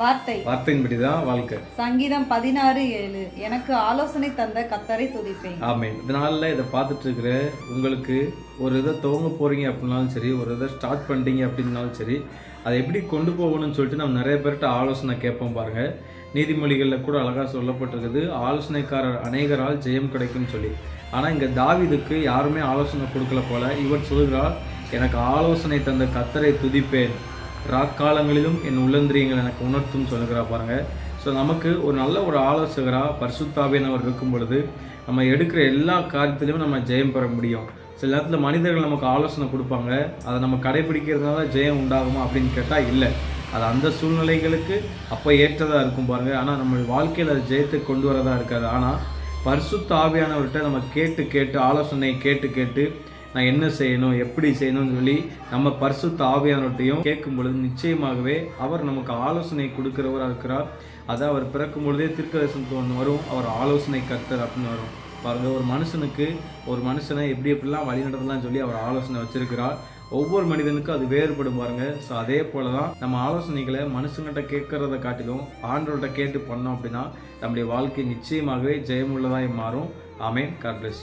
வார்த்தை. வார்த்தையின்படி தான் வாழ்க்கை. சங்கீதம் பதினாறு ஏழு. எனக்கு ஆலோசனை தந்த கத்தரை துதிப்பேன். ஆமென். இதனால இதை பார்த்துட்டு இருக்கிற உங்களுக்கு ஒரு இதை துவங்க போறீங்க அப்படின்னாலும் சரி ஒரு இதை ஸ்டார்ட் பண்ணிட்டீங்க அப்படின்னாலும் சரி அதை எப்படி கொண்டு போகணும்னு சொல்லிட்டு நம்ம நிறைய பேர்கிட்ட ஆலோசனை கேட்போம் பாருங்க. நீதிமொழிகளில் கூட அழகாக சொல்லப்பட்டிருக்குது ஆலோசனைக்காரர் அநேகரால் ஜெயம் கிடைக்கும்னு சொல்லி. ஆனால் இங்கே தாவீதுக்கு யாருமே ஆலோசனை கொடுக்கல போல. இவர் சொல்கிறார் எனக்கு ஆலோசனை தந்த கத்தரை துதிப்பேன். ராக்காலங்களிலும் என் உள்ளந்திரியங்கள் எனக்கு உணர்த்தும் சொல்லுகிறா பாருங்க. ஸோ நமக்கு ஒரு நல்ல ஒரு ஆலோசகராக பரிசுத்தாவியானவர் இருக்கும் பொழுது நம்ம எடுக்கிற எல்லா காரியத்திலையும் நம்ம ஜெயம் பெற முடியும். சில நேரத்தில் மனிதர்கள் நமக்கு ஆலோசனை கொடுப்பாங்க. அதை நம்ம கடைபிடிக்கிறதுனால ஜெயம் உண்டாகுமா அப்படின்னு கேட்டால் இல்லை. அது அந்த சூழ்நிலைகளுக்கு அப்போ ஏற்றதாக இருக்கும் பாருங்கள் ஆனால் நம்ம வாழ்க்கையில் அது ஜெயத்தை கொண்டு வரதாக இருக்காது. ஆனால் பரிசுத்த ஆவியானவர்கிட்ட நம்ம கேட்டு கேட்டு ஆலோசனை கேட்டு கேட்டு நான் என்ன செய்யணும் எப்படி செய்யணும்னு சொல்லி நம்ம பரிசுத்த ஆவியானவர்கிட்டையும் கேட்கும் பொழுது நிச்சயமாகவே அவர் நமக்கு ஆலோசனை கொடுக்கிறவராக இருக்கிறார். அதை அவர் பிறக்கும் பொழுதே தீர்க்கதரிசனத்துக்கு ஒன்று வரும். அவர் ஆலோசனை கர்த்தர் அப்படின்னு வரும். பாருங்க ஒரு மனுஷனுக்கு ஒரு மனுஷனை எப்படி எப்படிலாம் வழி நடத்தலாம் சொல்லி அவர் ஆலோசனை வச்சிருக்கிறார். ஒவ்வொரு மனிதனுக்கும் அது வேறுபடும் பாருங்க. ஸோ அதே போல தான் நம்ம ஆலோசனைகளை மனுஷங்கிட்ட கேட்கறத காட்டிலும் ஆண்டவர்கிட்ட கேட்டு பண்ணோம் அப்படின்னா நம்முடைய வாழ்க்கை நிச்சயமாகவே ஜெயமுள்ளதாக மாறும். ஆமேன். God bless